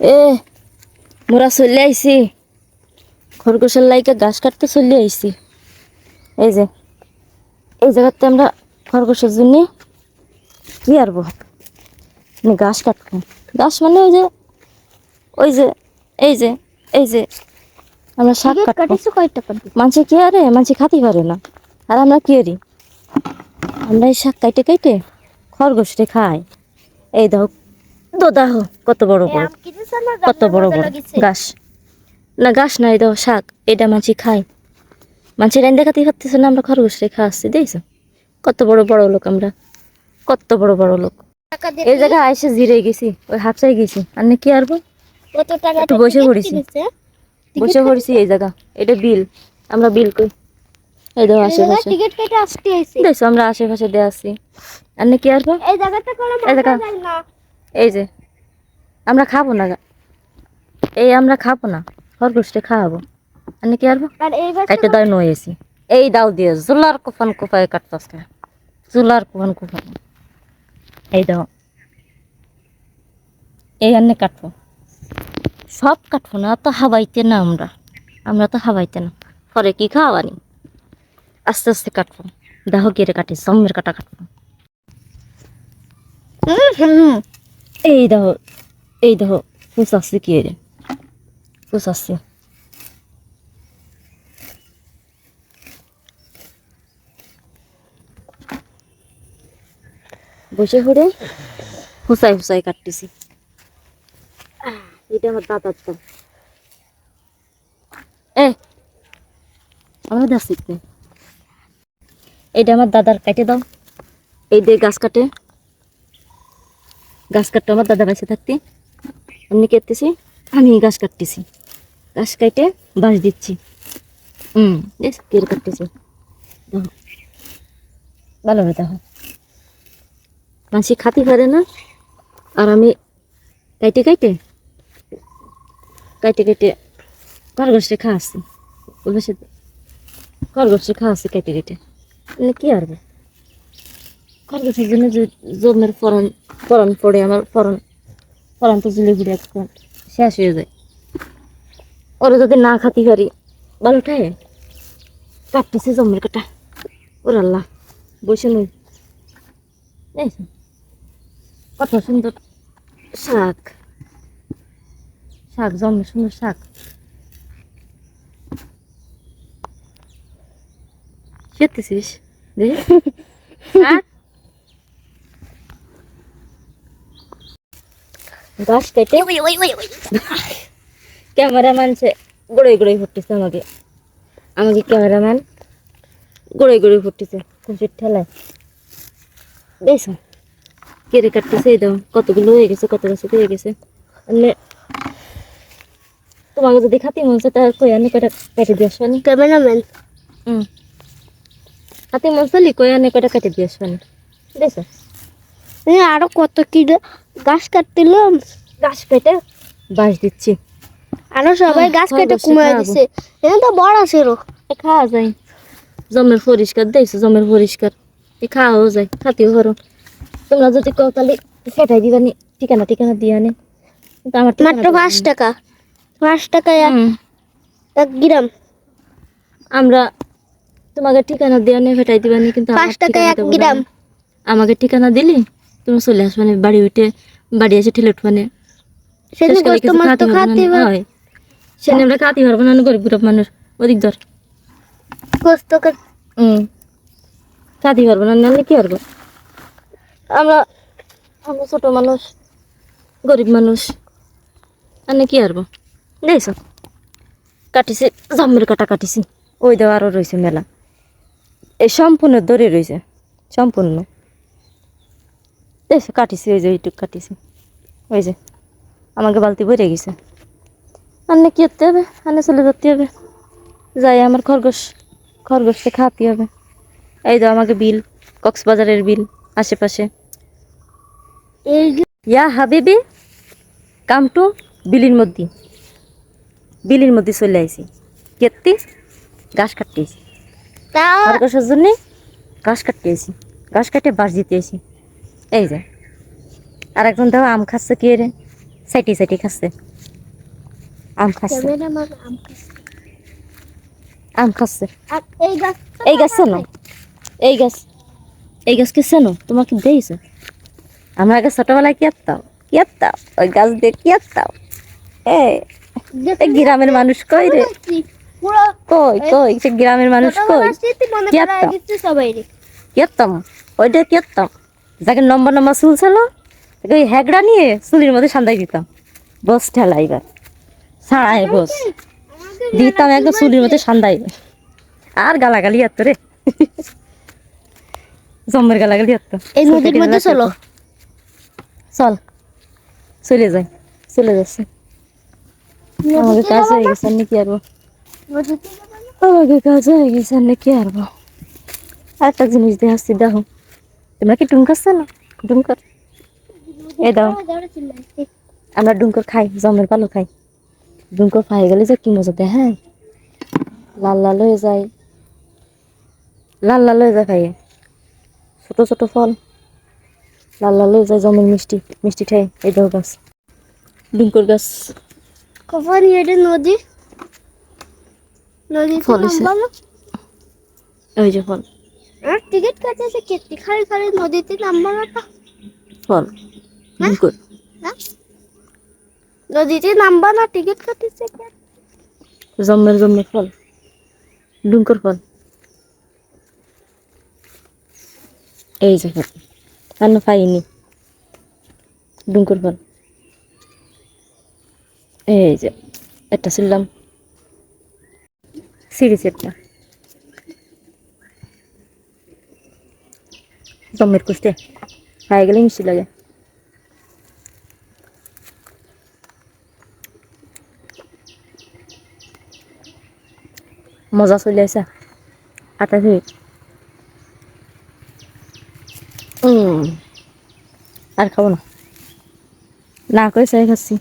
এ মোরা চলে আইছি। খরগোশের লাইকে ঘাস কাটতে চলে আইছি। এই যে এই জায়গাতে আমরা খরগোশের জন্য কি আরবো মানে ঘাস কাটবো। ঘাস মানে ওই যে ওই যে এই যে এই যে আমরা শাক কাটবো? মানুষে কি আরে? মানুষে খাতে পারে না। আর আমরা কি করি? আমরা এই শাক কাইটে কাইটে খরগোশরে খাই। এই দাও দোদাহ কত বড় বড় না কত বড় বড় গাছ না গাছ নাই দাও শাক। এটা মাছি খায় মাছি রান দেখাতে পারতেছে না আমরা খরগোশ রেখা আসছি দেখছ? কত বড় বড় লোক আমরা। কত বড় বড় লোক। এই জায়গায় আইসে জিরে গেছি ওই হাফসাই গেছি। আর না কি আরবো? কত টাকা একটু বসে পড়েছি। বসে পড়েছি এই জায়গা। এটা বিল। আমরা বিল কই? এই দাও আশেপাশে। দেখছ আমরা আশেপাশে দিয়ে আসছি। আর না কি আরবো? এই জায়গাতে কোনো এই জায়গা- না। এই যে আমরা খাব না এই আমরা খাব না খরগোশটা খাওয়াবো। না কি আরবো? একটা দাও নয় এসি। এই দাও দিয়ে জুলার কুফান কুফায় কাটতাস কে জুলার কুফান কুফান এই দাও। এই আন্নে কাটবো। সব কাটবো না তো হাবাইতে না আমরা। আমরা তো হাবাইতে না। পরে কি খাওয়ানি? আস্তে আস্তে কাটবো। দাহ গিয়ে কাটি জম্মের কাটা কাটবো। হুম, হুম। এই দাও এই দাও পুষাচ্ছি কি রে আসছে। বসে পড়ে হুসাই হুসাই কাটতেছি। এটা আমার দাদার তো। এ আমরা দাসি এটা আমার দাদার কাটে দাও। এই দিয়ে গাছ কাটে। গাছ কাটতে আমার দাদা বেঁচে থাকতে। আমি কেটেছি আমি গাছ কাটতেছি। গাছ কাটে বাঁশ দিচ্ছি। হুম, বেশ কেড়ে কাটতেছি। ভালো হবে দেখো। মাছি খাতে পারে না, আর আমি কাইটে কাইটে কাইটে কাইটে খরগোশে খাওয়াচ্ছি। বসে খরগোশে খাওয়াচ্ছি কাইটে এনে কি আরবে খরগোশের জন্য জমের ফরন ফরন পড়ে আমার ফরন ফরন তো জুলে ঘুরে একদম শেষ হয়ে যায়। ওরা যদি না খাতে পারি ভালো ঠায়? কাটতেছে জমের কাটা ওর আল্লাহ বসে নই। কত সুন্দর শাক। শাক জমের সুন্দর শাক। খেতেছিস? শাক গাছ কেটে ক্যামেরাম্যান সে গড়ে গড়ে ফুটতেছে আমাকে। আমাকে ক্যামেরাম্যান গড়ে গড়ে ফুটতেছে খুশির ঠেলায়। দেখছ? কেড়ে কাটতেছে এই দাও কতগুলো হয়ে গেছে কত গাছ হয়ে গেছে। এমনি তোমাকে যদি খাতি মন চায় তাহলে কই আনে কয়টা কেটে দিয়ে আসবানি ক্যামেরাম্যান। হুম খাতি মন চাইলি কই আনে কয়টা কেটে দিয়ে আসবানি দেখছ? আরও কত কি গাছ কাটতিলাম গাছ কেটে বাঁশ দিচ্ছি। আরও সবাই হ্যাঁ, গাছ কেটে খরগোশে কমায়। দিছে। তো বড় ছিল এ খাওয়া যায়। জমের পরিষ্কার জমের পরিষ্কার। এ খাওয়াও যায় খাতেও তোমরা যদি কও তাহলে সেটাই দিবানি ঠিকানা ঠিকানা দিয়ে আনে আমার মাত্র পাঁচ টাকা। পাঁচ টাকা এক গ্রাম। আমরা তোমাকে ঠিকানা দিয়ে আনে ফেটাই দিবানি কিন্তু পাঁচ টাকা এক গ্রাম। আমাকে ঠিকানা দিলি? তুমি চলে আসবানে বাড়ি উঠে বাড়ি এসে ঠেলে উঠবানে সেদিন আমরা খাতে পারব না গরিব গরিব মানুষ। অধিক দর গোস্ত হুম খাতে পারব না নাহলে কি পারব আমরা আমরা ছোট মানুষ। গরিব মানুষ। আর কি পারব দেখছ কাটিছে জমের কাটা কাটিছি। ওই দেওয়া আরও রয়েছে মেলা। এই সম্পূর্ণ দরে রয়েছে সম্পূর্ণ। দেখছ কাটিছি ওই যে এইটুক কাটিছি। ওই যে আমাকে বালতি ভরে গেছে। আর না কি করতে হবে? আনে চলে যেতে হবে। যাই আমার খরগোশ খরগোশকে খাওয়াতে হবে। এই তো আমাকে বিল কক্সবাজারের বিল আশেপাশে। এই ইয়া হাবিবি কাম টু বিলির মধ্যে। বিলির মধ্যে চলে আইছি। ঘাস কাটতে আইছি। তাও খরগোশের জন্য ঘাস কাটতে আইছি। ঘাস কাটে বাঁশ দিতে আইছি। এই যে। আর একজন দেখো আম খাচ্ছে কি রে? সাইটি সাইটি খাচ্ছে। আম খাচ্ছে। আম খাচ্ছে। এই গাছ এই গাছ চেনো? এই গাছ এই গাছ কি চেনো? তোমার কি দিয়েছে। আমরা আগে ছোটবেলায় কি আত্তাম কি আত্তাম ওই গাছ দিয়ে কি আত্তাম এ গ্রামের মানুষ কই রে? কই কই? সে গ্রামের মানুষ কই? স্মৃতি মনে কি একটা? দিচ্ছে সবাই যাকে লম্বা লম্বা চুল ছিল তাকে ওই হ্যাগড়া নিয়ে চুলির মধ্যে সান্দাই দিতাম। বস ঠেলা এবার। ছাড়াই বস। দিতাম একদম চুলির মধ্যে সান্দাই আর গালাগালি এত রে। জম্মের গালাগালি এত এই নদীর মধ্যে চলো। চল। চলে যাই। চলে যাচ্ছে। আমাকে কাজ হয়ে গেছে নাকি আরবো আমাকে কাজ হয়ে গেছে নাকি আরবো আরেকটা জিনিস দেখাচ্ছি দেখো। তোমরা কি টুঙ্কাচ্ছ না ডুঙ্কর এই দাও। আমরা ডুঙ্কর খাই জমের পালো খাই। ডুঙ্কর পাই গেলে যে কি মজা দেয় হ্যাঁ? লাল লাল হয়ে যায়। লাল লাল হয়ে যায় খাইয়ে ছোট ছোট ফল। লাল লাল হয়ে যায় জমের মিষ্টি মিষ্টি খাই এই দেখো গাছ। ডুঙ্কর গাছ। কখন এটা নদী। নদীতে ফল। ওই যে ফল। আর টিকিট কাটেছে কেটে খালি খালি নদীতে নামবো না তো? ফল ডুঙ্কর হ্যাঁ? নদীতে নামবো না টিকিট কাটেছে কে? জম্মের জম্মের ফল ডুঙ্কর ফল। এই যে ফল আর না পাইনি। ডুঙ্কর ফল। এই যে একটা ছিলাম। সিরিজ একটা জম্মের কুষ্টে খাই গেলে মিষ্টি লাগে। মজা চলে আসা আটা উম, আর খাব না। না করে চাই খাচ্ছি